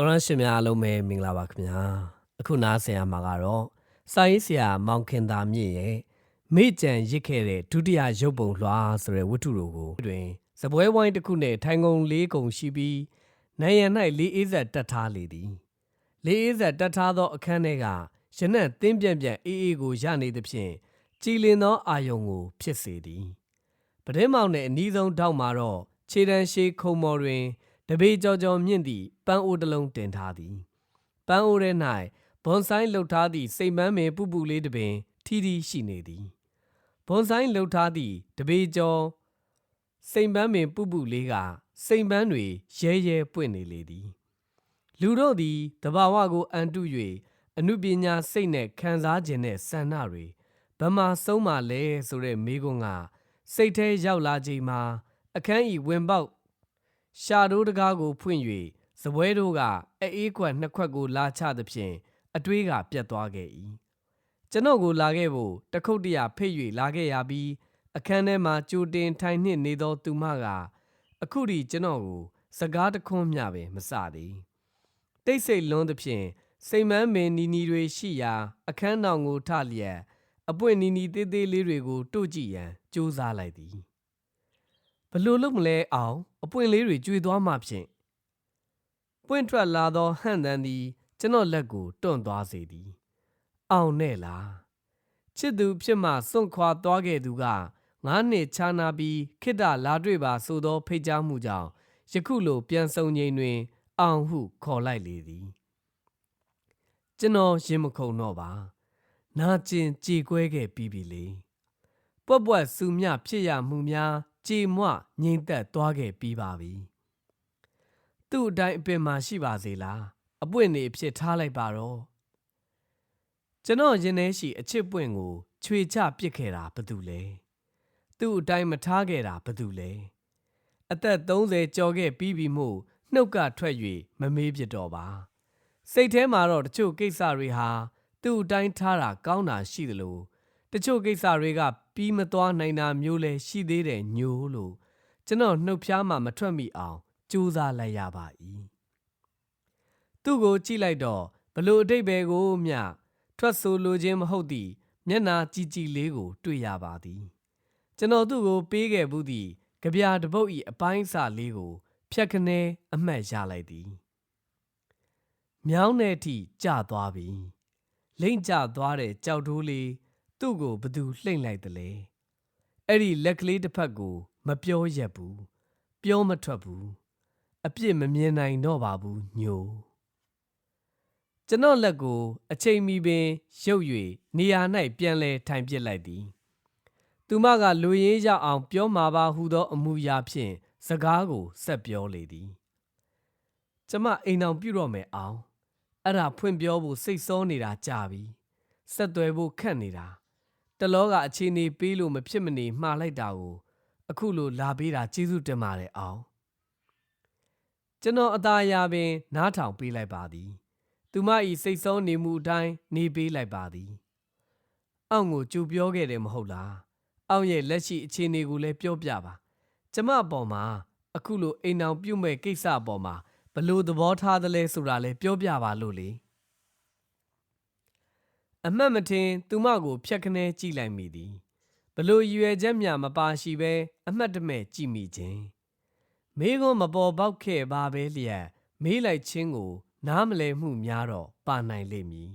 တော်ရရှိများအားလုံးပဲမင်္ဂလာပါခင်ဗျာအခုနားဆင်ရမှာကတော့စာရေးဆရာမောင်ခင်သာမြင့်ရဲ့မိကြံရစ်ခဲ့တဲ့ဒုတိယရုပ်ပုံလွှာဆိုတဲ့ဝတ္ထုတို့ကိုတွင်စပွဲဝိုင်းတစ်ခုနဲ့ထိုင်ကုန်လေးကုံရှိပြီးနိုင်ရန်၌လေးအေးဆက်တက်ထားလေသည်လေးအေးဆက်တက်ထားသောအခန်းထဲကရနက်တင်းပြန့်ပြန့်အေးအေးကိုရနေသဖြင့်ကြည်လင်သောအာယုံကို ဖြစ်စေသည်ပဒင်းမောင်နှင့်အနီးဆုံးထောက်မှာတော့ခြေတန်းရှိခုံမော်တွင် တပေကြော်ကြော်မြင့်သည့်ပန်းအိုးတစ်လုံးတင်ထားသည်ပန်းအိုးထဲ၌ဘွန်ဆိုင်လှုပ်ထားသည့်စိတ်မန်းမင်ပူပူလေးတစ်ပင် ထီထီရှိနေသည်ဘွန်ဆိုင်လှုပ်ထားသည့်တပေကြော်စိတ်ပန်းပင်ပူပူလေးကစိတ်ပန်းတွေရဲရဲပွင့်နေလေသည် လူတို့သည်တဘာဝကိုအန်တု၍အနုပညာစိတ်နဲ့ခံစားခြင်းနဲ့ဆန္ဒတွေဗမာဆုံးမလဲဆိုတဲ့မိကွန်းကစိတ်ထဲရောက်လာချိန်မှာအခန်းဤဝင်ပေါက် ရှာတိုးတကားကိုဖွင့်၍စပွဲတို့ကအေးခွက်နှစ်ခွက်ကိုလာချသဖြင့်အတွေးကပြတ်သွားခဲ့၏ကျွန်ုပ်ကိုလာခဲ့ဖို့တခုတ်တရဖိတ်၍လာခဲ့ရပြီးအခန်းထဲမှာကြိုတင်ထိုင်နှင့်နေသောသူမကအခုထိကျွန်တော်ကို စကားတခွန်းမျှပင်မစသည်တိတ်ဆိတ်လွန်းသဖြင့်စိတ်မန်းမင်နီနီတွေရှိရာ အခန်းတော်ကိုထလျက်အပွင့်နီနီသေးသေးလေးတွေကိုတို့ကြည့်ရန်ကြိုးစားလိုက်သည် ဘလို့လို့မလဲအောင် အပွင့်လေးတွေကျွေသွားမှဖြင့်ပွင့်ထွက်လာသောဟန့်တန်းသည် ကျွန်တော်လက်ကိုတွန့်သွားစေသည် အောင်နဲ့လားချစ်သူဖြစ်မှစွန့်ခွာသွားခဲ့သူကငါးနှစ်ခြားနာပြီးခိတ္တလာတွေ့ပါဆိုသောဖိတ်ကြားမှုကြောင့်ယခုလိုပြန်ဆုံချိန်တွင် အောင်ဟုခေါ်လိုက်လေသည်ကျွန်တော်ရင်မခုန်တော့ပါနာကျင်ကြေကွဲခဲ့ပြီးပြီလေပွက်ပွက်စူမြဖြစ်ရမှုများ ကြေမွငိမ့်သက်သွားခဲ့ပြီးပါပြီသူ့အတိုင်းအပင်မှာရှိပါစေလားအပွင့်နေအဖြစ်ထားလိုက်ပါတော့ကျွန်တော်ရင်ထဲရှိအချစ်ပွင့်ကိုခြွေချပစ်ခဲ့တာဘသူလဲသူ့အတိုင်းမထားခဲ့တာဘသူလဲအသက်30ကျော်ခဲ့ပြီးပြီမို့နှုတ်ကထွက်၍မမေးပြတော့ပါစိတ်ထဲမှာတော့တချို့ကိစ္စတွေဟာသူ့အတိုင်းထားတာကောင်းတာရှိသလို တချို့ကိစ္စတွေကပြီးမသွားနိုင်တာမျိုးလဲရှိသေးတယ်ညို့လို့ကျွန်တော်နှုတ်ဖျားမှမထွက်မိအောင်ကြိုးစားလိုက်ရပါ၏သူ့ကိုကြည့်လိုက်တော့ဘလို့အတိတ်ပဲကိုမျှထွက်ဆိုလိုခြင်းမဟုတ်သည့်မျက်နာကြည်ကြည်လေးကို တွေ့ရပါသည် ကျွန်တော်သူ့ကိုပေးခဲ့ဘူးသည့်ကြပြာတပုတ်ဤအပိုင်းအစလေးကို ဖြတ်ခနဲအမှတ်ရလိုက်သည်မြောင်းတဲ့အထိကျသွားပြီလိမ့်ကျသွားတဲ့ကြောက်တိုးလေး သူ့ကိုဘသူလှိမ့်လိုက်သလဲအဲ့ဒီလက်ကလေးတစ်ဖက်ကို မပြောရက်ဘူးပြောမထွက်ဘူးအပြစ်မမြင်နိုင်တော့ပါဘူးညိုကျွန်တော်လက်ကို အချိန်မီပင်ရုပ်၍နေရာ၌ပြန်လဲထိုင်ပစ်လိုက်သည် သူမကလူရင်းရအောင် ပြောမှာပါဟုသော အမူအရာဖြင့်စကားကိုဆက်ပြောလေသည်ကျမအိမ်အောင်ပြုတော့မယ်အောင်အဲ့ဒါဖွင့်ပြောဖို့စိတ်ဆောနေတာကြာပြီဆက်သွယ်ဖို့ခက်နေတာ တလောကအခြေအနေပေးလို့မဖြစ်မနေမှားလိုက်တာကိုအခုလိုလာပေးတာကျေးဇူးတင်ပါတယ်အောင်ကျွန်တော်အသားအရာပင် နားထောင်ပေးလိုက်ပါသည် သူမ၏စိတ်ဆုံးနေမှုအတိုင်းနေပေးလိုက်ပါသည် အောင့်ကိုကြူပြောခဲ့တယ်မဟုတ်လားအောင့်ရဲ့လက်ရှိအခြေအနေကိုလည်းပြောပြပါကျမအပေါ်မှာအခုလိုအိမ်အောင်ပြုတ်မဲ့ကိစ္စအပေါ်မှာဘလို့သဘောထားသလဲဆိုတာလည်းပြောပြပါလို့လေ အမှတ်မထင်သူမကိုဖြတ်ခနဲကြည့်လိုက်မိသည်ဘလို့ရွယ်ချက်မြမပါရှိပဲအမှတ်တမဲ့ကြည့်မိခြင်းမေးခွန်းမပေါ်ပေါက်ခဲ့ပါပဲလျက်မေးလိုက်ခြင်းကို နားမလည်မှုများတော့ပါနိုင်လိမ့်မည်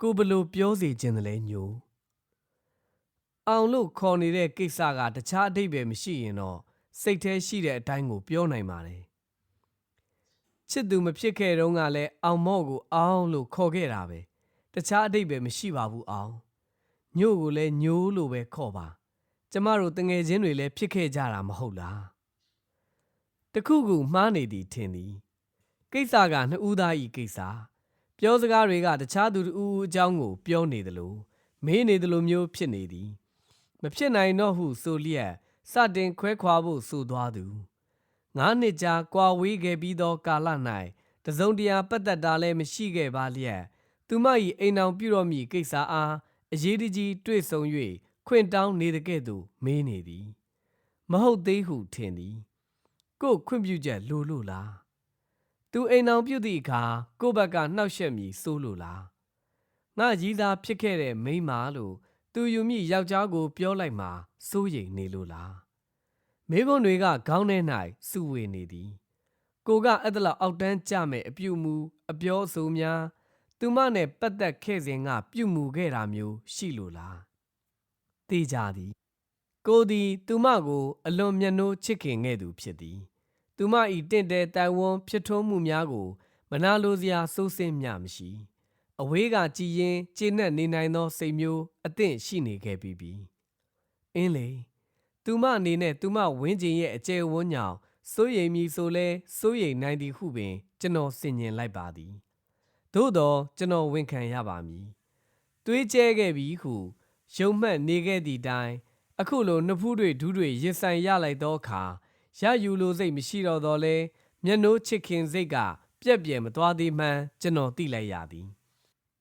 ကိုဘလို့ပြောစီခြင်းတလဲညိုအောင်လို့ခေါ်နေတဲ့ကိစ္စကတခြားအတိတ်ပဲမရှိရင်တော့စိတ်แท้ရှိတဲ့အတိုင်းကိုပြောနိုင်ပါတယ်ချစ်သူမဖြစ်ခဲ့တုန်းကလည်းအောင်မော့ကိုအောင်လို့ခေါ်ခဲ့တာပဲ တခြားအတိတ်ပဲမရှိပါဘူးအောင်ညို့ကိုလည်းညိုးလို့ပဲခေါ်ပါ ကျမတို့တငယ်ချင်းတွေလည်းဖြစ်ခဲ့ကြတာမဟုတ်လားတခုခုမှားနေသည်ထင်သည်ကိစ္စကနှစ်ဦးသားဤကိစ္စပြောစကားတွေကတခြားသူတူအကြောင်းကို ပြောနေသလိုမေးနေသလိုမျိုးဖြစ်နေသည် မဖြစ်နိုင်တော့ဟုဆိုလျက်စတင်ခွဲခွာဖို့ဆိုသွားသူငါးနှစ်ကြာကွာဝေးခဲ့ပြီးသောကာလ၌တစုံတရာပတ်သက်တာလည်းမရှိခဲ့ပါလျက် သူမ၏အိမ်အောင်ပြုတော်မူကိစ္စအားအရေးတကြီးတွေ့ဆုံ၍ခွင့်တောင်းနေတဲ့ကဲ့သို့မေးနေသည် မဟုတ်သေးဟုထင်သည် ကို့ခွင့်ပြုချက်လိုလို့လားသူအိမ်အောင်ပြုတ်သည့်အခါကိုယ့်ဘက်ကနှောက်ယှက်မည်စိုးလို့လားငါရည်သားဖြစ်ခဲ့တဲ့မိန်းမလို့သူယူမိယောက်ျားကို ပြောလိုက်မှစိုးရိမ်နေလို့လားမိဘတွေကခေါင်းထဲ၌စုဝေနေသည် ကိုကအဲ့ဒါလောက်အောက်တန်းကြမဲ့အပြုမူအပြောအဆိုများ သူမနဲ့ပတ်သက်ခဲ့စဉ်ကပြုမှုခဲ့တာမျိုးရှိလို့လားသိကြသည် ကိုသည် သူမကို အလွန်မျက်နှိုးချစ်ခင်ခဲ့သူဖြစ်သည် သူမ၏တင့်တယ်တိုင်ဝန်းဖြစ်ထွန်းမှုများကို မနာလိုစရာစိုးစင်းမျှမရှိ အဝေးကကြည်ရင်ကျေနပ်နေနိုင်သော စိတ်မျိုးအသင့်ရှိနေခဲ့ပြီးပြီအင်းလေသူမအနေနဲ့သူမဝင်းကျင်ရဲ့အကျယ်ဝန်းညောင်စိုးရိမ်မည်ဆိုလဲစိုးရိမ်နိုင်သည်ဟုပင် ကျွန်တော်ဆင်ញင်လိုက်ပါသည် သို့တော့ကျွန်တော်ဝန်ခံရပါမည်တွေးကြဲခဲ့ပြီဟုယုံမှတ်နေခဲ့သည့်တိုင်အခုလိုနှစ်ဖူးတွေဒူးတွေရင်ဆိုင်ရလိုက်သောအခါရယူလိုစိတ်မရှိတော့တော့လဲမျက်နှိုးချစ်ခင်စိတ်ကပြက်ပြယ်မသွားသေးမှန်းကျွန်တော်သိလိုက်ရသည်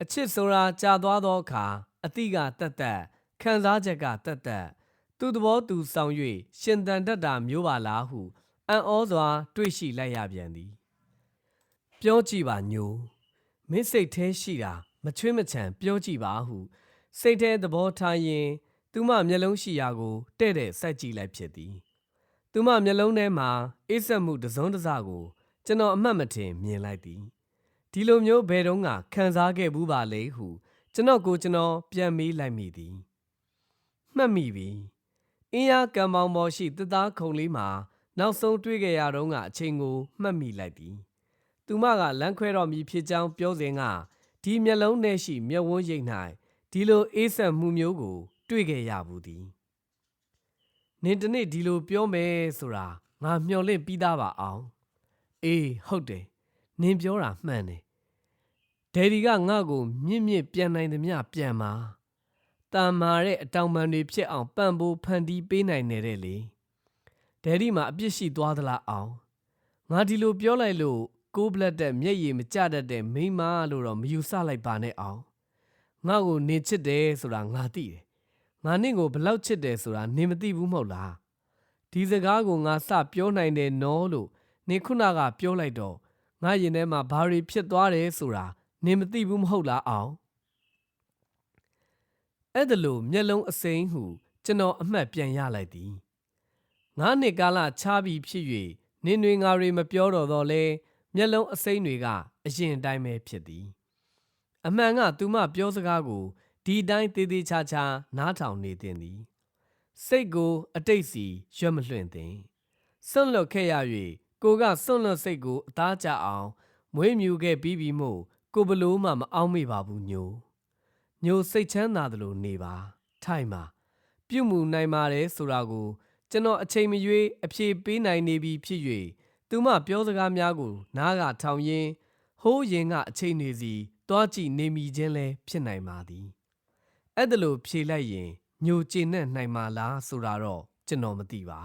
အချစ်ဆိုတာကြာသွားသောအခါအတိကတက်တက်ခံစားချက်ကတက်တက်သူသဘောသူဆောင်၍ရှင်တန်တတ်တာမျိုးပါလားဟုအံ့ဩစွာ တွေးရှိလိုက်ရပြန်သည် ပြောကြည့်ပါညို မင်းစိတ်ထဲရှိတာမချွင်းမချံပြောကြည့်ပါဟု စိတ်ထဲသဘောထားရင် သူမမျက်လုံးရှိရာကိုတဲ့တဲ့စိုက်ကြည့်လိုက်ဖြစ်သည်သူမမျက်လုံးထဲမှာအိစက်မှုတစုံတစကို ကျွန်တော်အမှတ်မထင်မြင်လိုက်သည်ဒီလိုမျိုးဘယ်တော့ကခံစားခဲ့ဘူးပါလေဟု ကျွန်တော်ကိုကျွန်တော်ပြန်မေးလိုက်မိသည်မှတ်မိပြီအင်းရကံပေါင်းပေါ်ရှိသသားခုံလေးမှာနောက်ဆုံးတွေ့ခဲ့ရတော့ကအချိန်ကိုမှတ်မိလိုက်သည် သူမကလမ်းခွဲတော်မူဖြစ်ကြောင်းပြောစဉ်ကဒီမျက်လုံးထဲရှိမျက်ဝန်းရိပ်၌ဒီလိုအေးဆက်မှုမျိုးကို တွေ့ခဲ့ရဘူးသည်နင်တနေ့ဒီလိုပြောမယ်ဆိုတာငါမျှော်လင့်ပြီးသားပါအောင်အေးဟုတ်တယ်နင်ပြောတာမှန်တယ်ဒယ်ဒီကငါ့ကိုမြင့်မြင့်ပြန်နိုင်သမျှပြန်ပါတန်မာတဲ့အတောင်ပံတွေဖြစ်အောင်ပံ့ပိုးဖန်တီးပေးနိုင်နေတဲ့လေဒယ်ဒီမှာအပြစ်ရှိသွားသလားအောင်ငါဒီလိုပြောလိုက်လို့ ကိုးဘလက်တဲ့မျက်ရည်မကျတတ်တဲ့မိန်းမလို့တော့မယူဆလိုက်ပါနဲ့အောင်ငါ့ကိုနင်ချစ်တယ်ဆိုတာငါသိတယ်ငါနင့်ကိုဘလောက်ချစ်တယ်ဆိုတာနင်မသိဘူးမဟုတ်လားဒီစကားကိုငါစပြောနိုင်တယ်နော်လို့နင်ခုနကပြောလိုက်တော့ငါရင်ထဲမှာဘာတွေဖြစ်သွားတယ်ဆိုတာနင်မသိဘူးမဟုတ်လားအောင်အဲ့ဒါလို့မျက်လုံးအစိမ်းဟုကျွန်တော်အမှတ်ပြန်ရလိုက်သည်ငါးနှစ်ကာလခြားပြီးဖြစ်၍နင်တွေငါတွေမပြောတော့တော့လဲ မျက်လုံးအစိမ်းတွေကအရင်အတိုင်းပဲဖြစ်သည် အမှန်ကသူမပြောစကားကိုဒီတိုင်းသေးသေးချာချာနားထောင်နေတင်သည်စိတ်ကို အတိတ်စီရွတ်မလွှင့်သင်စွန့်လွတ်ခဲ့ရ၍ကိုကစွန့်လွတ်စိတ်ကိုအသားကျအောင် မွေးမြူခဲ့ပြီးပြီမို့ကိုဘလို့မှမအောင်မေပါဘူးညိုညိုစိတ်ချမ်းသာသလိုနေပါ ထိုင်ပါပြုမှုနိုင်ပါတယ်ဆိုတာကို ကျွန်တော်အချိန်မရွေးအပြေပေးနိုင်နေပြီဖြစ်၍ သူမပြောစကားများကို နားကထောင်ရင်းဟိုးရင်ကအချိန်နေစီတွားကြည့်နေမိခြင်းလဲဖြစ်နိုင်ပါသည်အဲ့ဒါလို့ဖြေလိုက်ရင်ညိုကျင်နဲ့နိုင်မှာလားဆိုတာတော့ကျွန်တော်မသိပါ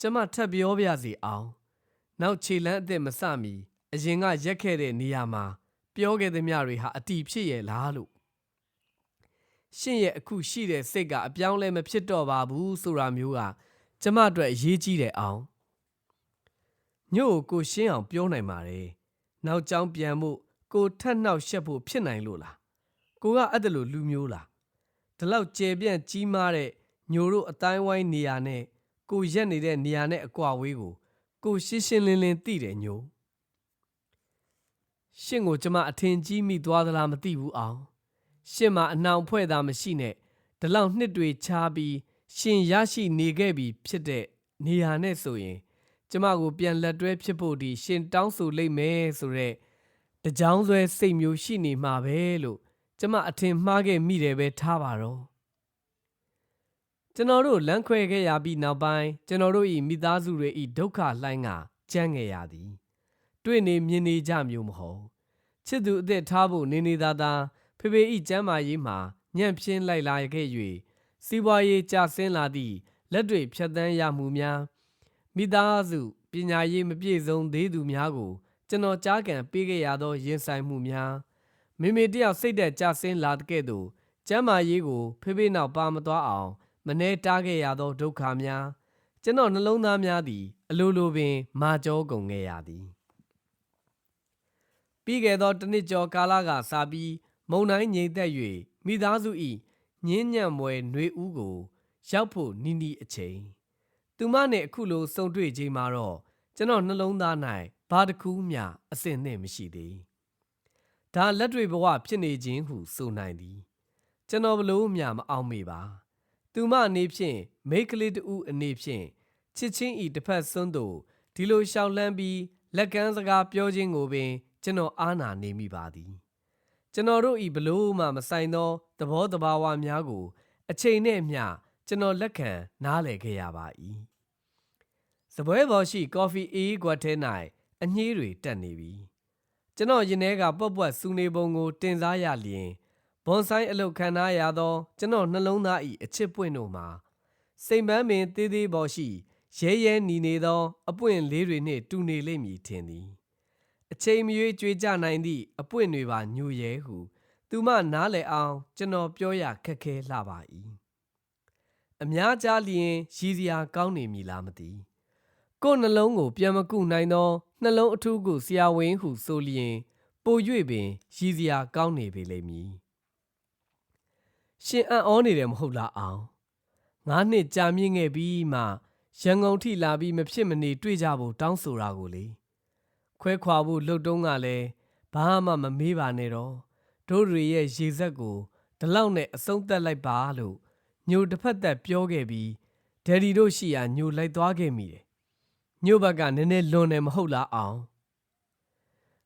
ကျမထပ်ပြောပြစီအောင် နောက်ခြေလန်းအသက်မစမီအရင်ကရက်ခဲ့တဲ့နေရာမှာ ပြောခဲ့သမျှတွေဟာအတီဖြစ်ရဲ့လားလို့ရှင်ရဲ့အခုရှိတဲ့စိတ်ကအပြောင်းလဲမဖြစ်တော့ပါဘူးဆိုတာမျိုးကကျမအတွက်အရေးကြီးတယ်အောင် ညို့ကိုကိုရှင်းအောင်ပြောနိုင်ပါတယ်နောက်ကြောင်းပြန်ဖို့ကိုထက်နှောက်ရှက်ဖို့ဖြစ်နိုင်လို့လားကိုကအဲ့ဒါလိုလူမျိုးလားဒီလောက်ကျေပြန့်ကြီးမားတဲ့ညိုတို့အတိုင်းဝိုင်းနေရာနဲ့ကိုရက်နေတဲ့နေရာနဲ့အကွာဝေးကိုကိုရှင်းရှင်းလင်းလင်းသိတယ်ညိုရှင့်ကိုကျမအထင်ကြီးမိသွားသလားမသိဘူးအောင်ရှင့်မှာအနှောင်ဖွဲ့တာမရှိနဲ့ဒီလောက်နှစ်တွေချားပြီးရှင်ရရှိနေခဲ့ပြီဖြစ်တဲ့နေရာနဲ့ဆိုရင် ကျမကိုပြန်လက်တွဲဖြစ်ဖို့ဒီရှင်တောင်းဆိုလိမ့်မယ်ဆိုတော့တကြောင်ဆွဲစိတ်မျိုးရှိနေမှာပဲလို့ကျမအထင်မှားခဲ့မိတယ်ပဲထားပါတော့ကျွန်တော်တို့လမ်းခွဲခဲ့ရပြီးနောက်ပိုင်းကျွန်တော်တို့ဤမိသားစုတွေဤဒုက္ခလှိုင်းကကြမ်းငယ်ရသည် တွေ့နေမြင်နေကြမျိုးမဟုတ်ချစ်သူအသက်ထားဖို့နေနေသာသာဖေဖေဤကျမ်းမာရေးမှာညံ့ပြင်းလိုက်လာခဲ့၍စီးပွားရေးကျဆင်းလာသည့်လက်တွေဖြတ်တန်းရမှုများ မိသားစုပညာရေးမပြည့်စုံသေးသူများကို ကျွန်တော်ကြားကန်ပေးခဲ့ရသောရင်ဆိုင်မှုများမိမိတယောက်စိတ်သက်ကြဆင်းလာတဲ့ကဲ့သို့ကျမ်းမာရေးကိုဖေဖေနောက်ပါမသွားအောင်မနှဲတားခဲ့ရသောဒုက္ခများကျွန်တော်နှလုံးသားများသည် အလိုလိုပင် မာကြောကုန်ခဲ့ရသည်ပြီးခဲ့သောတစ်နှစ်ကျော်ကာလကစပြီးမုံတိုင်းငြိမ်သက်၍မိသားစု၏ညင်းညံ့မွယ်နှွေဦးကို ရောက်ဖို့နီးနီးအချိန် သူမနှင့်အခုလိုဆုံတွေ့ချိန်မှာတော့ကျွန်တော်နှလုံးသား၌ဘာတစ်ခုမျှအစင်သင့်မရှိသေးဒါလက်တွေဘဝဖြစ်နေခြင်းဟုဆိုနိုင်သည် ကျွန်တော်ဘလို့မျှမအောင်မေပါ သူမအနေဖြင့်မိန်းကလေးတူအနေဖြင့်ချစ်ချင်းဤတစ်ဖက်စွန်းသို့ဒီလိုရှောက်လန်းပြီးလက်ကမ်းစကားပြောခြင်းကိုပင် ကျွန်တော်အားနာနေမိပါသည် ကျွန်တော်တို့ဤဘလို့မှမဆိုင်သောသဘောတဘာဝများကို အချိန်နဲ့မျှကျွန်တော်လက်ခံနားလည်ခဲ့ရပါ၏ စပွဲပေါ်ရှိ ကော်ဖီအေးကွက်ထဲ၌အညည်းတွေတက်နေပြီကျွန်တော်ရင်ထဲကပွက်ပွက်စူနေပုံကို တင်စားရလျင်ဘွန်ဆိုင်အလုတ်ခံထားရသော ကျွန်တော်နှလုံးသား၏အချစ်ပွင့်တို့မှာစိမ်ပန်းပင်သေးသေးပေါ်ရှိရဲရဲနီနေသော အပွင့်လေးတွေနှင့်တူနေလိမ့်မည်ထင်သည်အချိန်မရွေးကြွေးကြနိုင်သည့်အပွင့်တွေပါညိုရဲဟုသူမနားလည်အောင် ကျွန်တော်ပြောရခက်ခဲလှပါ၏အများကြားလျင်ရည်စရာကောင်းနေမည်လားမသိ ကိုယ်နှလုံးကိုပြန်မကုနိုင်သောနှလုံးအထူးကိုဆရာဝန်ဟုဆိုလျင် ပို၍ပင်ရည်စရာကောင်းနေပေလိမ့်မည်ရှင်အံ့ဩနေတယ်မဟုတ်လားအောင်ငါးနှစ်ကြာမြင့်ခဲ့ပြီးမှရန်ကုန်ထိလာပြီးမဖြစ်မနေတွေ့ကြဖို့တောင်းဆိုတာကိုလေခွဲခွာဖို့လှုပ်တုံးကလည်းဘာမှမမေးပါနဲ့တော့တို့တွေရဲ့ရေစက်ကိုဒီလောက်နဲ့အဆုံးသက်လိုက်ပါလို့ညိုတစ်ဖက်သက်ပြောခဲ့ပြီးဒယ်ဒီတို့ရှိရာညိုလိုက်သွားခဲ့မိတယ် ညိုဘက်ကနည်းနည်းလွန်တယ်မဟုတ်လားအောင်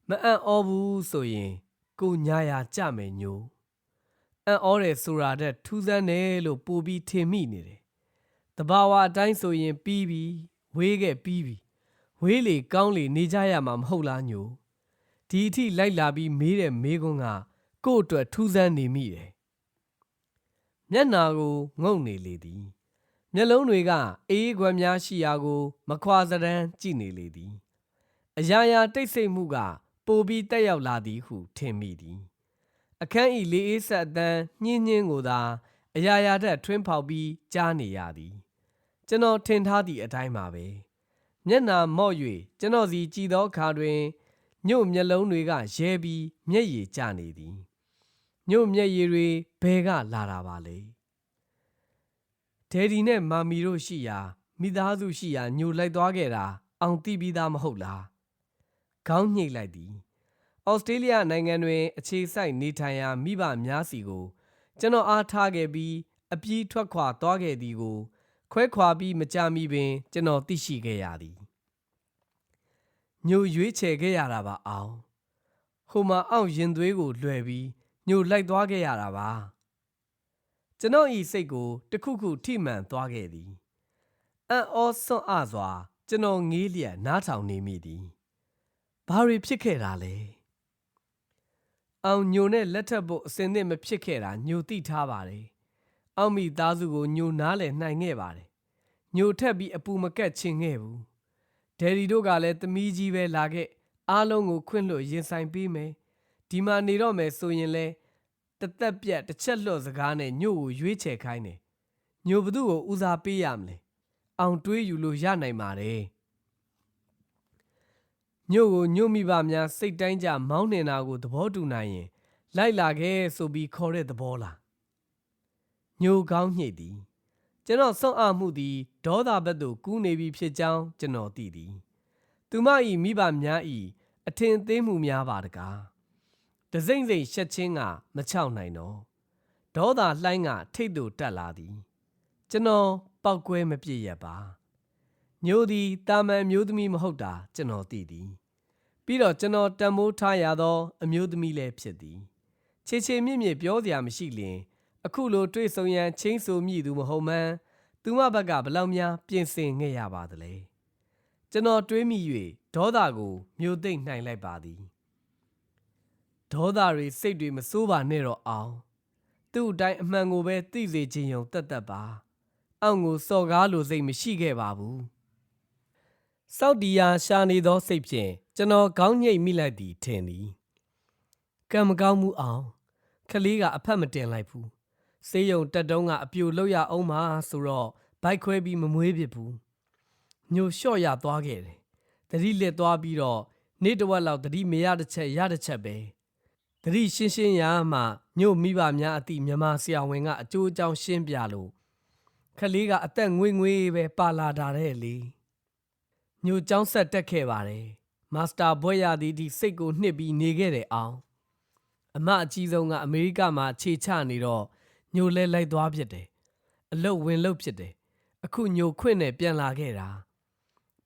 မအံ့ဩဘူးဆိုရင်ကိုညာယာကြမယ်ညိုအံ့ဩတယ်ဆိုတာတဲ့ထူးဆန်းတယ်လို့ပို့ပြီးထင်မိနေတယ်တဘာဝအတိုင်းဆိုရင်ပြီးပြီဝေးခဲ့ပြီးပြီဝေးလေကောင်းလေနေကြရမှာမဟုတ်လားညိုဒီအထိလိုက်လာပြီးမေးတဲ့မေးခွန်းကကို့အတွက်ထူးဆန်းနေမိတယ်မျက်နာကိုငုံနေလေသည် မျက်လုံးတွေကအေးခွက်များရှိရာကို မခွာစရန်ကြည့်နေလေသည်အရာရာတိတ်ဆိတ်မှုက ပိုပြီးတက်ရောက်လာသည်ဟုထင်မိသည်အခန်းဤလေးအေးဆက်အတန်းညင်းညင်းကိုသာအရာရာထက်ထွင်းဖောက်ပြီးကြားနေရသည် ကျွန်တော်ထင်ထားသည့်အတိုင်းပါပဲမျက်နာမော့၍ကျွန်တော်စီကြည်သောအခါတွင်ညို့မျက်လုံးတွေကရဲပြီးမျက်ရည်ကျနေသည်ညို့မျက်ရည်တွေဘဲကလာတာပါလေ ဒယ်ဒီနဲ့မာမီတို့ရှိရာမိသားစုရှိရာညိုလိုက်သွားခဲ့တာအောင်သိပြီးသားမဟုတ်လားခေါင်းညှိတ်လိုက်သည်ဩစတြေးလျနိုင်ငံတွင်အခြေစိုက်နေထိုင်ရာမိဘများစီကို ကျွန်တော်အားထားခဲ့ပြီးအပြေးထွက်ခွာသွားခဲ့သည်ကို ခွဲခွာပြီးမကြမီပင် ကျွန်တော်သိရှိခဲ့ရသည်ညိုရွေးချယ်ခဲ့ရတာပါအောင်ဟိုမှာအောင့်ရင်သွေးကိုလွှဲပြီးညိုလိုက်သွားခဲ့ရတာပါ ကျွန်တော်ဤစိတ်ကိုတခုခုထိမှန်သွားခဲ့သည်အံ့ဩဆွန့်အားစွာ ကျွန်တော်ငေးလျက်နားထောင်နေမိသည်ဘာတွေဖြစ်ခဲ့တာလဲအောင်ညိုနဲ့လက်ထပ်ဖို့အစင်သင့်မဖြစ်ခဲ့တာညိုသိထားပါတယ်အောက်မိသားစုကိုညိုနားလည်နိုင်ခဲ့ပါတယ်ညိုထက်ပြီးအပူမကက်ချင်ခဲ့ဘူးဒယ်ဒီတို့ကလည်းသမီးကြီးပဲလာခဲ့အားလုံးကိုခွင့်လွှတ်ရင်ဆိုင်ပေးမယ်ဒီမှာနေတော့မယ်ဆိုရင်လဲ တသက်ပြက်တစ်ချက်လွတ်စကားနဲ့ညို့ကိုရွေးချယ်ခိုင်းတယ်ညိုဘသူ့ကိုဦးစားပေးရမလဲအောင်တွေးယူလို့ရနိုင်ပါတယ်ညို့ကိုညို့မိဘများစိတ်တိုင်းကြမောင်းနေတာကိုသဘောတူနိုင်ရင် လိုက်လာခဲ့ဆိုပြီးခေါ်တဲ့သဘောလားညိုကောင်းညှိ့သည်ကျွန်တော်စွန့်အားမှုသည်ဒေါသဘက်သို့ကူးနေပြီဖြစ်ကြောင်းကျွန်တော်သိသည် သူမ၏မိဘများ၏အထင်သေးမှုများပါတကား တစိမ့်စိမ့်ရှက်ချင်းကမချောက်နိုင်တော့ဒေါသလှိုင်းကထိတ်သို့တက်လာသည် ကျွန်တော်ပောက်ကွဲမပြည့်ရပါညိုသည်တာမန်မျိုးသမီးမဟုတ်တာကျွန်တော်သိသည် ပြီးတော့ကျွန်တော်တန်မိုးထားရသော အမျိုးသမီးလည်းဖြစ်သည်ခြေခြေမြင့်မြင့်ပြောစရာမရှိလျင် အခုလိုတွေ့ဆုံရန်ချင်းဆိုမိသူမဟုတ်မှန်းသူမဘက်ကဘလောက်များပြင်ဆင်ခဲ့ရပါသလဲကျွန်တော်တွေးမိ၍ဒေါသကိုမျိုးသိမ့်နိုင်လိုက်ပါသည် ဒေါသတွေစိတ်တွေမစိုးပါနဲ့တော့အောင်သူ့အတိုင်းအမှန်ကိုပဲသိစေခြင်းယုံတတ်တတ်ပါအောင့်ကိုစော်ကားလိုစိတ်မရှိခဲ့ပါဘူးစောက်ဒီယာရှာနေသောစိတ်ဖြင့်ကျွန်တော်ခေါင်းညိတ်မိလိုက်သည်ထင်သည်ကံမကောင်းမှုအောင်ခလေးကအဖက်မတင်လိုက်ဘူးစေးရုံတက်တုံးကအပြိုလောက်ရအောင်ပါဆိုတော့ဘိုက်ခွဲပြီးမမွေးဖြစ်ဘူးညိုလျှော့ရသွားခဲ့တယ်တတိလက်သွားပြီးတော့နေ့တစ်ဝက်လောက်သတိမရတစ်ချက်ရတစ်ချက်ပဲ သတိရှင်းရှင်းရမှညို့မိဘများအတိမြမဆရာဝန်ကအကျိုးအကြောင်းရှင်းပြလို့ခလေးကအသက်ငွေငွေပဲပါလာတာတဲ့လေညို့ကျောင်းဆက်တက်ခဲ့ပါတယ်မာစတာဘွဲ့ရသည်ဒီစိတ်ကိုနှစ်ပြီးနေခဲ့တယ်အောင်အမအကြီးဆုံးကအမေရိကမှာခြေချနေတော့ညို့လဲလိုက်သွားဖြစ်တယ်အလုတ်ဝင်လုတ်ဖြစ်တယ်အခုညို့ခွင့်နဲ့ပြန်လာခဲ့တာ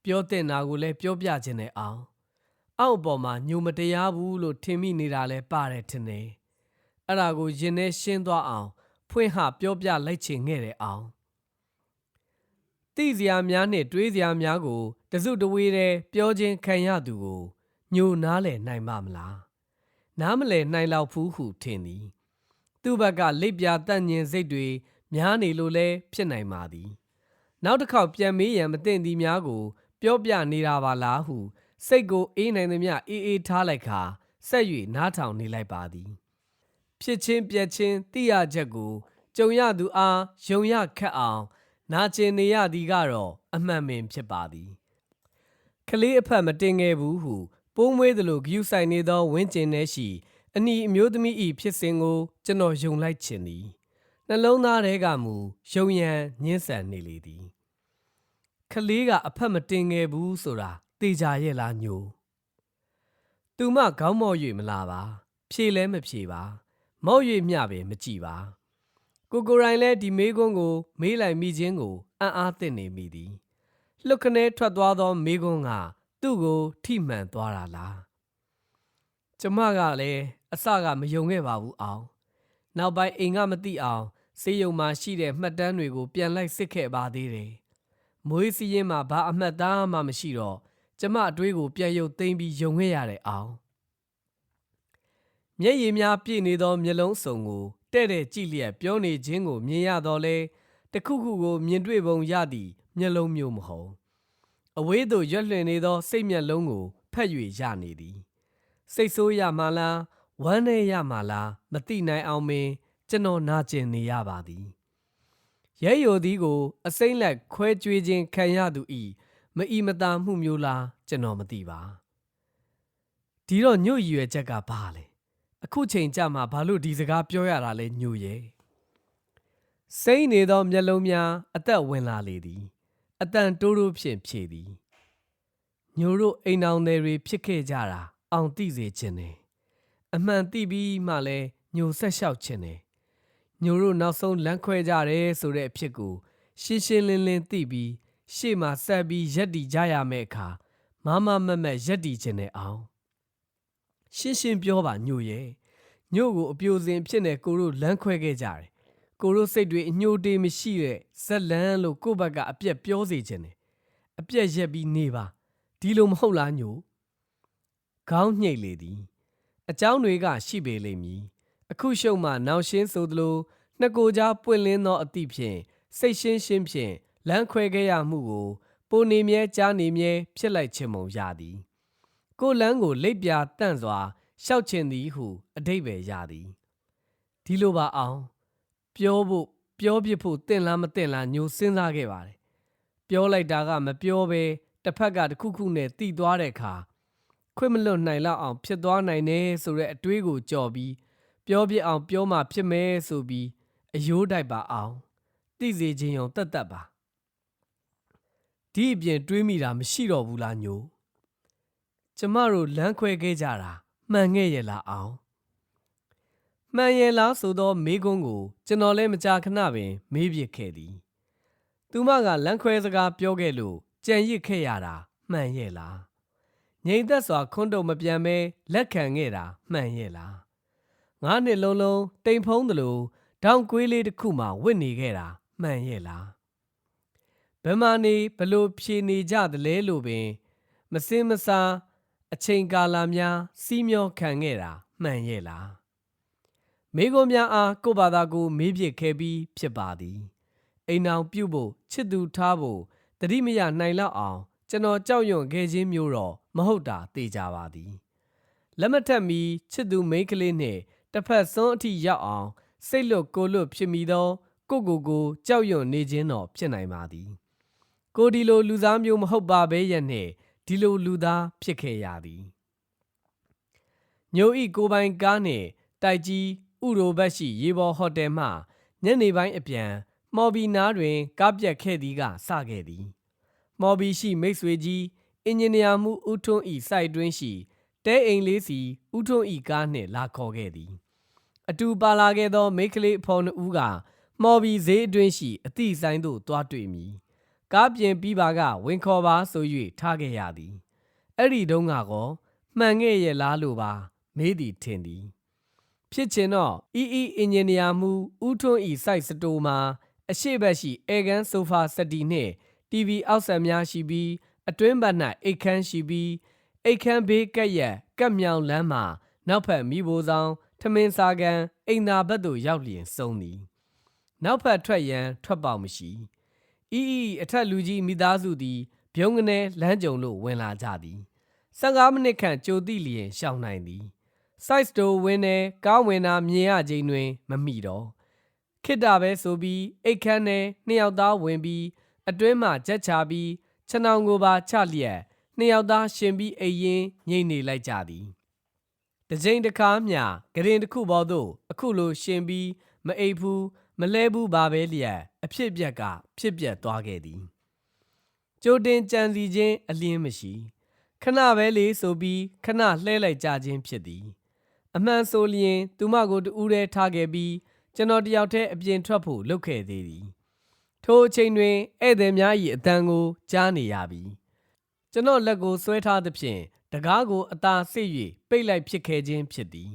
ပြောတဲ့နာကိုလည်းပြောပြခြင်းနဲ့အောင် အောက်အပေါ်မှာညိုမတရားဘူးလို့ထင်မိနေတာလဲပါတယ်ထင်တယ်အဲ့ဒါကိုရင်ထဲရှင်းသွားအောင် ဖွင့်ဟပြောပြလိုက်ချင်ခဲ့တယ်အောင်တိစရာများနဲ့တွေးစရာများကိုတစုတဝေးတဲ့ပြောခြင်းခံရသူကိုညိုနားလည်နိုင်ပါမလားနားမလည်နိုင်လောက်ဘူးဟုထင်သည်သူ့ဘက်ကလိပ်ပြတန့်ညင်စိတ်တွေများနေလို့လဲဖြစ်နိုင်ပါသည်နောက်တစ်ခေါက်ပြန်မေးရန်မသိသည်များကို ပြောပြနေတာပါလားဟု စိတ်ကိုအေးနိုင်သည်မြအေးအေးထားလိုက်ခါဆက်၍နားထောင်နေလိုက်ပါသည် ဖြစ်ချင်းပြက်ချင်းသိရချက်ကိုကြုံရသူအားယုံရခက်အောင် နာကျင်နေရသည်ကတော့အမှန်ပင်ဖြစ်ပါသည်ကလေးအဖက်မတင်ငယ်ဘူးဟုပိုးမွေးသလိုဂယူဆိုင်နေသောဝင်းကျင်ထဲရှိအနီအမျိုးသမီး၏ဖြစ်စဉ်ကို ကျွန်တော်ယုံလိုက်ခြင်းသည်နှလုံးသားထဲကမူယုံရန်ညှင်းဆန်နေလေသည်ကလေးကအဖက်မတင်ငယ်ဘူးဆိုတာ တေချာရဲ့လားညိုသူမခေါင်းမော့၍မလာပါ ဖြေလဲမဖြေပါ မော့၍မျှပင်မကြည့်ပါ ကိုကိုရိုင်းလဲဒီမေးခွန်းကို မေးလိုက်မိခြင်းကိုအံ့အားသင့်နေမိသည်လှုပ်ခနဲထွက်သွားသောမေးခွန်းကသူ့ကိုထိမှန်သွားတာလားကျမကလည်းအစကမယုံခဲ့ပါဘူးအောင် နောက်ပိုင်းအိမ်ကမသိအောင်စေယုံမှာရှိတဲ့မှတ်တမ်းတွေကိုပြန်လိုက်စစ်ခဲ့ပါသေးတယ်မွေးစည်းရင်မှာဘာအမှတ်သားမှမရှိတော့ ကျမအတွေးကိုပြန်ရုပ်သိမ်းပြီးယုံခဲ့ရတယ်အောင်မျက်ရည်များပြည့်နေသောမျက်လုံးစုံကိုတဲ့တဲ့ကြည့်လျက်ပြောနေခြင်းကိုမြင်ရတော့လဲတခုခုကိုမြင်တွေ့ပုံရသည့်မျက်လုံးမျိုးမဟုတ်အဝေးသို့ရွက်လွှင်နေသော စိတ်မျက်လုံးကိုဖက်၍ရနေသည် စိတ်ဆိုးရမှလားဝမ်းနည်းရမှလားမသိနိုင်အောင်ပင်ကျွန်တော်နာကျင်နေရပါသည်ရဲယိုသည်ကို အစိမ့်လက်ခွဲကြွေးခြင်းခံရသူဤ မအီမတာမှုမျိုးလားကျွန်တော်မသိပါဒီတော့ညွ့ရွယ်ချက်ကဘာလဲအခုချိန်ကြမှာဘာလို့ဒီစကားပြောရတာလဲညို့ရဲ့စိမ့်နေသောမျက်လုံးများအသက်ဝင်လာလေသည်အတန်တိုးတိုးဖြင့်ဖြေသည်ညိုတို့အိမ်အောင်တွေဖြစ်ခဲ့ကြတာအောင်သိစေခြင်းနဲ့အမှန်သိပြီးမှလည်းညိုဆက်လျှောက်ခြင်းနဲ့ညိုတို့နောက်ဆုံးလမ်းခွဲကြတယ်ဆိုတဲ့အဖြစ်ကိုရှင်းရှင်းလင်းလင်းသိပြီး ရှေ့မှာဆက်ပြီးရက်တီကြရမယ့်အခါမမမက်မက်ရက်တီခြင်းနဲ့အောင်ရှင်းရှင်းပြောပါညို့ရဲ့ညို့ကိုအပြိုစင်ဖြစ်နေကိုတို့လမ်းခွဲခဲ့ကြတယ်ကိုတို့စိတ်တွေအညှို့တေးမရှိတဲ့ဇက်လန်းလို့ကိုယ့်ဘက်ကအပြက်ပြောစေခြင်းနဲ့အပြက်ရက်ပြီးနေပါဒီလိုမဟုတ်လားညို့ခေါင်းညှိတ်လေသည်အเจ้าတွေကရှိပေလိမ့်မည်အခုရှုံမှနောင်ရှင်းဆိုသလိုနှစ်ကိုကြားပွင့်လင်းသောအသည့်ဖြင့်စိတ်ရှင်းရှင်းဖြင့် လမ်းခွဲခဲ့ရမှုကိုပိုနေမြဲကြားနေမြဲဖြစ်လိုက်ခြင်းမုံရသည် ကိုလန်းကိုလိပ်ပြာတန့်စွာရှောက်ချင်သည်ဟုအတိတ်ပဲရသည်ဒီလိုပါအောင် ပြောဖို့ပြောပြဖို့တင့်လားမတင့်လားညိုစဉ်းစားခဲ့ပါတယ်ပြောလိုက်တာကမပြောဘဲတစ်ဖက်ကတစ်ခုခုနဲ့တီးသွားတဲ့အခါခွင့်မလွတ်နိုင်လောက်အောင် ဖြစ်သွားနိုင်တယ်ဆိုတဲ့အတွေးကိုကြော်ပြီးပြောပြအောင် ပြောမှဖြစ်မယ်ဆိုပြီးအယိုးတိုက်ပါအောင်သိစေခြင်းယုံတတ်တတ်ပါ ဒီအပြင်တွေးမိတာမရှိတော့ဘူးလားညိုကျမတို့လမ်းခွဲခဲ့ကြတာမှန်ခဲ့ရဲ့လားအောင်မှန်ရဲ့လားဆိုသောမေးခွန်းကို ကျွန်တော်လည်းမကြာခဏပင် မေးပြခဲ့သည်သူမကလမ်းခွဲစကားပြောခဲ့လို့ကြံရစ်ခဲ့ရတာမှန်ရဲ့လားငြိမ်သက်စွာခွန်းတုံမပြန်မဲလက်ခံခဲ့တာမှန်ရဲ့လားငါးနှစ်လုံးလုံးတိမ်ဖုံးသလိုတောင်ကွေးလေးတစ်ခုမှဝစ်နေခဲ့တာမှန်ရဲ့လား ဘယ်မှနေဘလို့ဖြေနေကြသလဲလို့ပင် မစင်မစားအချိန်ကာလများ စီးမျောခံခဲ့တာမှန်ရဲ့လားမိကွန်များအားကိုဘာသာကိုမေးပြခဲ့ပြီးဖြစ်ပါသည်အိမ်အောင်ပြုတ်ဖို့ချစ်သူထားဖို့တတိမရနိုင်လောက်အောင်ကျွန်တော်ကြောက်ရွံ့ခဲ့ခြင်းမျိုးတော့မဟုတ်တာသိကြပါသည်လက်မထက်မီချစ်သူမိန်းကလေးနှင့်တစ်ဖက်စွန်းအထိရောက်အောင် စိတ်လွတ်ကိုလွတ်ဖြစ်မိသော ကိုကိုကိုကြောက်ရွံ့နေခြင်းတော့ဖြစ်နိုင်ပါသည် ကိုဒီလိုလူသားမျိုးမဟုတ်ပါဘဲရဲ့နှင့်ဒီလိုလူသားဖြစ်ခဲ့ရသည်ညိုဤကိုပိုင်ကားနှင့်တိုက်ကြီးဥရိုဘတ်ရှိရေပေါ်ဟိုတယ်မှညနေပိုင်းအပြန်မော်ဘီနားတွင် ကားပြတ်ခဲ့သည်ကစခဲ့သည် မော်ဘီရှိမိတ်ဆွေကြီးအင်ဂျင်နီယာမှုဦးထွန်းဤစိုက်တွင်းရှိတဲအိမ်လေးစီဦးထွန်းဤကားနှင့်လာခေါ်ခဲ့သည် အတူပါလာခဲ့သောမိန်းကလေးအဖော်နှစ်ဦးကမော်ဘီဈေးအတွင်းရှိအသည့်ဆိုင်သို့တွားတွေ့မည် ကားပြင်ပြီးပါကဝင်ခေါ်ပါဆို၍ထားခဲ့ရသည်အဲ့ဒီတုန်းကကောမှန်ခဲ့ရဲ့လားလို့ပါမေးသည်ထင်သည်ဖြစ်ချင်တော့အီအီအင်ဂျင်နီယာမှုဦးထွန်းဤစိုက်စတိုမှာအရှိဘက်ရှိအေကန်ဆိုဖာစတီနှင့် TV အောက်ဆက်များရှိပြီးအတွင်းဘက်၌အိတ်ခမ်းရှိပြီးအိတ်ခမ်းဘေးကက်ရက်ကက်မြောင်လမ်းမှာနောက်ဖက်မိဘဆောင်ထမင်းစားကန်အိမ်သာဘက်သို့ရောက်လျင်ဆုံးသည် နောက်ဖက်ထွက်ရန်ထွက်ပေါက်မရှိ အီအီအထက်လူကြီးမိသားစုသည်ပြုံးကနေလမ်းကြုံလို့ဝင်လာကြသည်15မိနစ်ခန့်ကြိုတိလျင်ရှောင်နိုင်သည် size တိုဝင်နေကားဝင်တာမြင်ရခြင်းတွင် မမိတော့ခိတ္တာပဲဆိုပြီးအိတ်ခမ်းနဲ့နှစ်ယောက်သားဝင်ပြီးအတွင်းမှကြက်ချပြီးခြံောင်ကိုပါချလျက်နှစ်ယောက်သားရှင်ပြီးအိမ်ရင်ငိမ့်နေလိုက်ကြသည်တစ်ချိန်တစ်ခါမျှဂရင်တစ်ခုပေါ်သို့အခုလိုရှင်ပြီးမအိပ်ဘူး မလဲဘူးပါပဲလျက်အဖြစ်ပြက်ကဖြစ်ပြက်သွားခဲ့သည်ကြိုတင်ကြံစီခြင်းအလင်းမရှိခဏပဲလေဆိုပြီးခဏလှဲလိုက်ကြခြင်းဖြစ်သည် အမှန်ဆိုလျင် သူမကိုတူးရဲထားခဲ့ပြီးကျွန်တော်တယောက်တည်းအပြင်ထွက်ဖို့လုပ်ခဲ့သေးသည်ထိုအချိန်တွင်ဧည့်သည်များ၏အတန်ကိုကြားနေရပြီကျွန်တော်လက်ကိုဆွဲထားသဖြင့်တကားကိုအသာဆိတ်၍ပိတ်လိုက်ဖြစ်ခဲ့ခြင်းဖြစ်သည်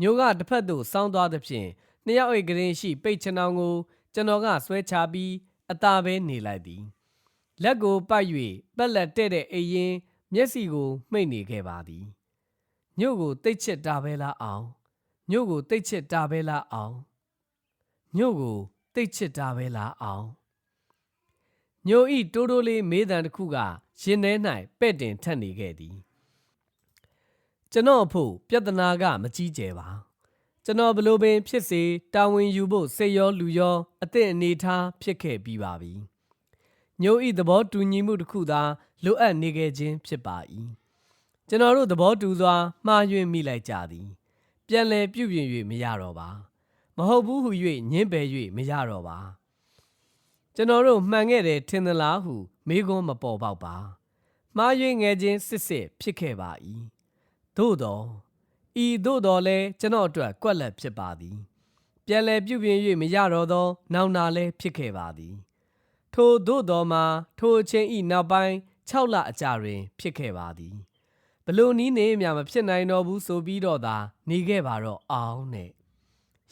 ညိုကတစ်ဖက်သို့စောင်းသွားသဖြင့် နှစ်ယောက်အိတ်ကရင်ရှိ ပိတ်ချနောင်ကို ကျွန်တော်ကဆွဲချပြီးအသာပဲနေလိုက်သည်လက်ကိုပတ်၍ပက်လက်တဲ့တဲ့အိမ်ရင်မျက်စိကိုမှိတ်နေခဲ့ပါသည်ညို့ကိုတိတ်ချစ်တာပဲလားအောင်ညို့ကိုတိတ်ချစ်တာပဲလားအောင်ညို့ကိုတိတ်ချစ်တာပဲလားအောင်ညိုဤတိုးတိုးလေးမေးတံတစ်ခုကရင်ထဲ၌ပဲ့တင်ထက်နေခဲ့သည်ကျွန်တော်အဖို့ပြဿနာကမကြီးကျယ်ပါ ကျွန်တော်ဘလို့ပင်ဖြစ်စေတာဝန်ယူဖို့စိတ်ရောလူရောအသင့်အနေထားဖြစ်ခဲ့ပြီးပါပြီညိုဤသဘောတူညီမှုတစ်ခုသာလိုအပ်နေခဲ့ခြင်းဖြစ်ပါ၏ကျွန်တော်တို့သဘောတူစွာမှားယွင်းမိလိုက်ကြသည် ပြန်လည်ပြုပြင်၍မရတော့ပါ မဟုတ်ဘူးဟု၍ညင်းပယ်၍မရတော့ပါကျွန်တော်တို့မှန်ခဲ့တယ်ထင်သလားဟုမေးခွန်းမပေါ်ပေါက်ပါမှားယွင်းငယ်ချင်းစစ်စစ်ဖြစ်ခဲ့ပါ၏သို့တော့ ဤသို့တော်လဲကျွန်တော်အတွက်ကွက်လက်ဖြစ်ပါသည်ပြန်လည်ပြုပြင်၍မရတော့သော နောင်နာလဲဖြစ်ခဲ့ပါသည်ထိုသို့တော်မှာထိုအချိန်ဤနောက်ပိုင်း6လအကြာတွင် ဖြစ်ခဲ့ပါသည်ဘလို့နီးနေမြမဖြစ်နိုင်တော့ဘူးဆိုပြီးတော့သာနေခဲ့ပါတော့အောင်နဲ့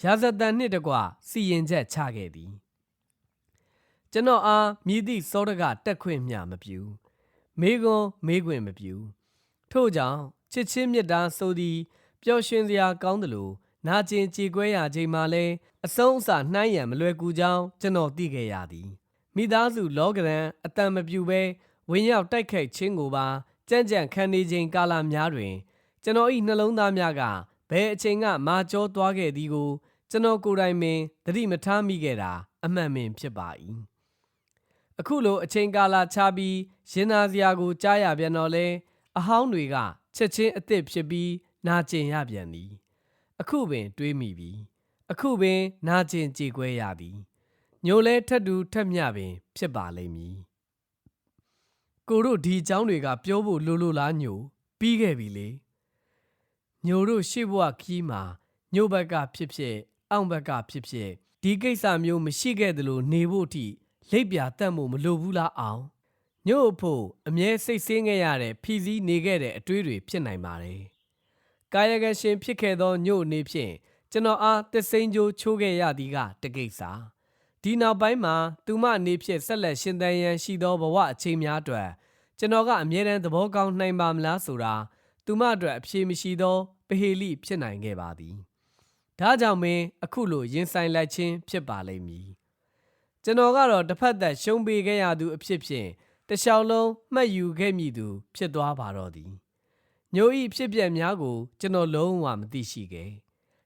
ရာဇသန်နှင့်တကွစီရင်ချက်ချခဲ့သည်ကျွန်တော်အားမြည်သည့်စောတကတက်ခွင့်မျှမပြူမေကွန်းမေးခွင့်မပြူထို့ကြောင့်ချစ်ချင်းမြတ်တာဆိုသည် ပျော်ရွှင်စရာကောင်းသလိုနာကျင်ကြေကွဲရာချိန်မှလည်းအဆုံးအစနှိုင်းရန်မလွယ်ကူကြောင်းကျွန်တော်သိခဲ့ရသည်မိသားစုလောကရန်အတန်မပြူပဲဝင်းရောက်တိုက်ခိုက်ခြင်းကိုပါကြံ့ကြံ့ခံနေခြင်းကာလများတွင် ကျွန်တော်၏နှလုံးသားများကဘယ်အချိန်ကမာကျောသွားခဲ့သည်ကို ကျွန်တော်ကိုယ်တိုင်ပင်သတိမထားမိခဲ့တာအမှန်ပင်ဖြစ်ပါ၏အခုလိုအချိန်ကာလခြားပြီးရင်နာစရာကိုကြားရပြန်တော့လဲအဟောင်းတွေကချက်ချင်းအသစ်ဖြစ်ပြီး နာကျင်ရပြန်သည် အခုပင်တွေးမိပြီအခုပင်နာကျင်ကြေကွဲရသည်ညိုလဲထက်တူထက်မြပင် ဖြစ်ပါလိမ့်မည်ကိုတို့ဒီအကြောင်းတွေကပြောဖို့လိုလိုလားညိုပြီးခဲ့ပြီလေညိုတို့ရှေ့ဘဝခီးမှာညိုဘက်ကဖြစ်ဖြစ်အောင့်ဘက်ကဖြစ်ဖြစ်ဒီကိစ္စမျိုးမရှိခဲ့သလိုနေဖို့အထိလိပ်ပြာတက်မှုမလိုဘူးလားအောင်ညို့အဖို့အမြဲစိတ်ဆင်းခဲ့ရတဲ့ဖြီးစည်းနေခဲ့တဲ့အတွေးတွေဖြစ်နိုင်ပါတယ် ကာယကရှင်ဖြစ်ခဲ့သောညို့အနေဖြင့်ကျွန်တော်အားတစိမ့်ကြိုးချိုးခဲ့ရသည်ကတကိစ္စဒီနောက်ပိုင်းမှာသူမအနေဖြင့်ဆက်လက်ရှင်သန်ရန်ရှိသောဘဝအချိန်များအတွက်ကျွန်တော်ကအမြဲတမ်းသဘောကောင်းနိုင်ပါမလားဆိုတာသူမအတွက်အဖြေမရှိသောပဟေလိဖြစ်နိုင်ခဲ့ပါသည်ဒါကြောင့်ပင်အခုလိုရင်ဆိုင်လိုက်ခြင်းဖြစ်ပါလိမ့်မည်ကျွန်တော်ကတော့တစ်ဖက်သက်ရှုံးပေးခဲ့ရသူအဖြစ်ဖြင့်တလျှောက်လုံးမှတ်ယူခဲ့မိသူဖြစ်သွားပါတော့သည် ညိုဤဖြစ်ပျက်များကို ကျွန်တော်လုံးဝမသိရှိခဲ့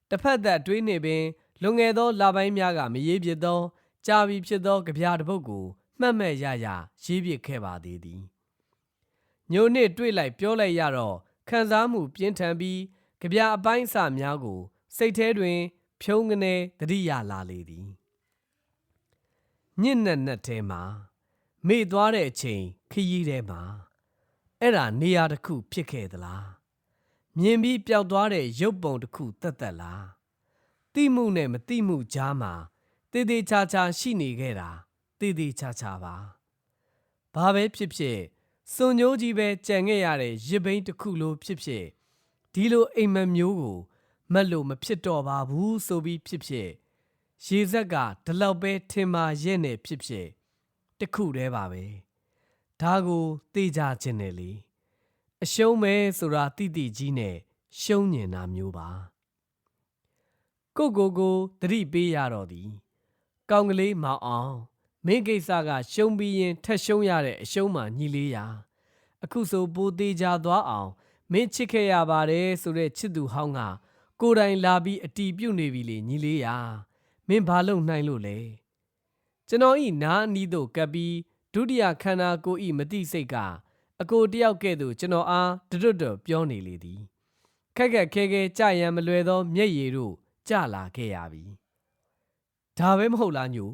တစ်ဖက်သက်တွေးနေပင်လွန်ငယ်သောလပိုင်းများကမရေးပြသောကြာပြီဖြစ်သောကြပြတစ်ပုတ်ကိုမှတ်မဲ့ရရရေးပြခဲ့ပါသေးသည်ညိုနှင့်တွေ့လိုက်ပြောလိုက်ရတော့ခံစားမှုပြင်းထန်ပြီးကြပြအပိုင်းအစများကို စိတ်ထဲတွင် ဖြုံးကနေတတိယလာလေသည်ညစ်နက်နက်ထဲမှာမေ့သွားတဲ့အချိန်ခရီးထဲမှာ အဲ့ဒါနေရာတစ်ခုဖြစ်ခဲ့သလားမြင်ပြီးပျောက်သွားတဲ့ရုပ်ပုံတစ်ခုတက်တက်လားတိမှုနဲ့မတိမှုကြားမှာတည်တည်ချာချာရှိနေခဲ့တာတည်တည်ချာချာပါဘာပဲဖြစ်ဖြစ်စွန်ညိုးကြီးပဲကြံခဲ့ရတဲ့ရစ်ဘိန်းတစ်ခုလိုဖြစ်ဖြစ်ဒီလိုအိမ်မက်မျိုးကိုမက်လို့မဖြစ်တော့ပါဘူးဆိုပြီးဖြစ်ဖြစ်ရေဇက်ကဒီလောက်ပဲထင်မာရဲ့နဲ့ဖြစ်ဖြစ်တစ်ခုတည်းပါပဲ ဒါကိုသိကြခြင်းနဲ့လေအရှုံးမဲဆိုတာတိတိကြီးနဲ့ရှုံးညင်တာမျိုးပါကိုကိုကိုသတိပေးရတော့သည် ကောင်းကလေးမောင်အောင်မင်းကိစ္စကရှုံးပြီးရင်ထက်ရှုံးရတဲ့အရှုံးမှညီလေးရာအခုဆိုပိုသေးကြသွားအောင်မင်းချစ်ခဲ့ရပါတယ်ဆိုတဲ့ချစ်သူဟောင်းကကိုယ်တိုင်လာပြီးအတီးပြုတ်နေပြီလေညီလေးရာမင်းဘာလုပ်နိုင်လို့လဲကျွန်တော်ဤနားအနီးသို့ကပ်ပြီး ဒုတိယခန္ဓာကိုယ်ဤမတိစိတ်ကအကိုတယောက်ကဲ့သို့ကျွန်တော်အားတွတ်တွတ်ပြောနေလေသည်ခက်ခက်ခဲခဲကြာရန်မလွယ်သောမျက်ရည်တို့ကြာလာခဲ့ရပြီဒါပဲမဟုတ်လားညို့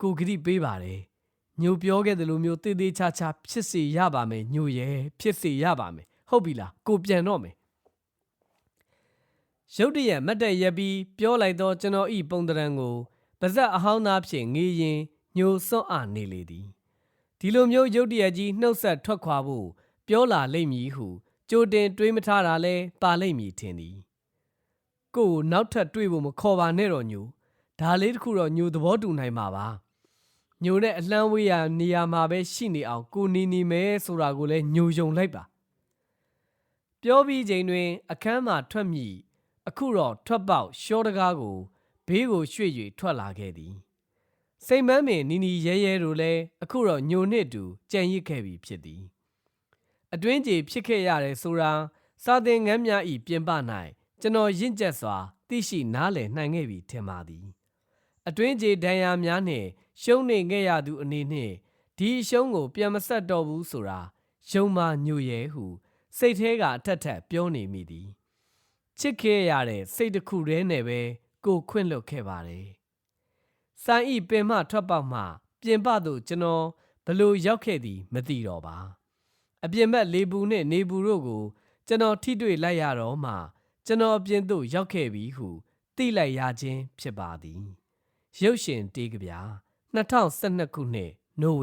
ကိုဂရိပေးပါတယ်ညိုပြောခဲ့သလိုမျိုးတေးသေးချာချာဖြစ်စေရပါမယ်ညိုရဲ့ဖြစ်စေရပါမယ်ဟုတ်ပြီလားကိုပြန်တော့မယ်ရုတ်တရက်မတ်တက်ရက်ပြီးပြောလိုက်တော့ကျွန်တော်ဤပုံတရံကိုပါဇက်အဟောင်းသားဖြင့်ငေးရင်ညိုစွန့်အားနေလေသည် ဒီလိုမျိုးရုတ်တရက်ကြီးနှုတ်ဆက်ထွက်ခွာဖို့ပြောလာလိမ့်မည်ဟုကြိုတင်တွေးမထားတာလဲပါလိမ့်မည်ထင်သည်ကိုကိုနောက်ထပ်တွေးဖို့မခေါ်ပါနဲ့တော့ညိုဒါလေးတခုတော့ညိုသဘောတူနိုင်မှာပါညိုနဲ့အလှမ်းဝေးရာနေရာမှာပဲရှိနေအောင်ကိုနေနေမယ်ဆိုတာကိုလည်းညိုယုံလိုက်ပါပြောပြီးချိန်တွင် အခန်းမှထွက်မိအခုတော့ထွက်ပေါက်ရှောတကားကိုဘေးကိုရွှေ့၍ထွက်လာခဲ့သည် စိတ်မန်းပင်နီနီရဲရဲတို့လည်းအခုတော့ညိုနှစ်တူကြံရစ်ခဲ့ပြီဖြစ်သည်အတွင်းကြီးဖြစ်ခဲ့ရတယ်ဆိုတာစာသင်ငန်းများဤပြင်ပ၌ကျွန်တော်ရင့်ကျက်စွာသိရှိနားလည်နိုင်ခဲ့ပြီထင်ပါသည်အတွင်းကြီးဒဏ်ရာများနှင့်ရှုံးနေခဲ့ရသူအနေနှင့်ဒီအရှုံးကို ပြန်မဆက်တော့ဘူးဆိုတာယုံမှညိုရဲဟုစိတ်ထဲကအထက်ထက်ပြောနေမိသည်ချစ်ခဲ့ရတဲ့စိတ်တစ်ခုတည်းနဲ့ပဲကိုခွင့်လွတ်ခဲ့ပါတယ်။ စိုင်းဤပင်မထွက်ပေါက်မှ ပြင်ပသို့ကျွန်တော်ဘလို့ရောက်ခဲ့သည်မသိတော့ပါ။အပြင်ဘက်လေပူနှင့်နေပူတို့ကို ကျွန်တော်ထိတွေ့လိုက်ရတော့မှ ကျွန်တော်အပြင်သို့ရောက်ခဲ့ပြီဟုသိလိုက်ရခြင်းဖြစ်ပါသည်။ရုပ်ရှင်တေးကဗျာ2012ခုနှစ်နိုဝင်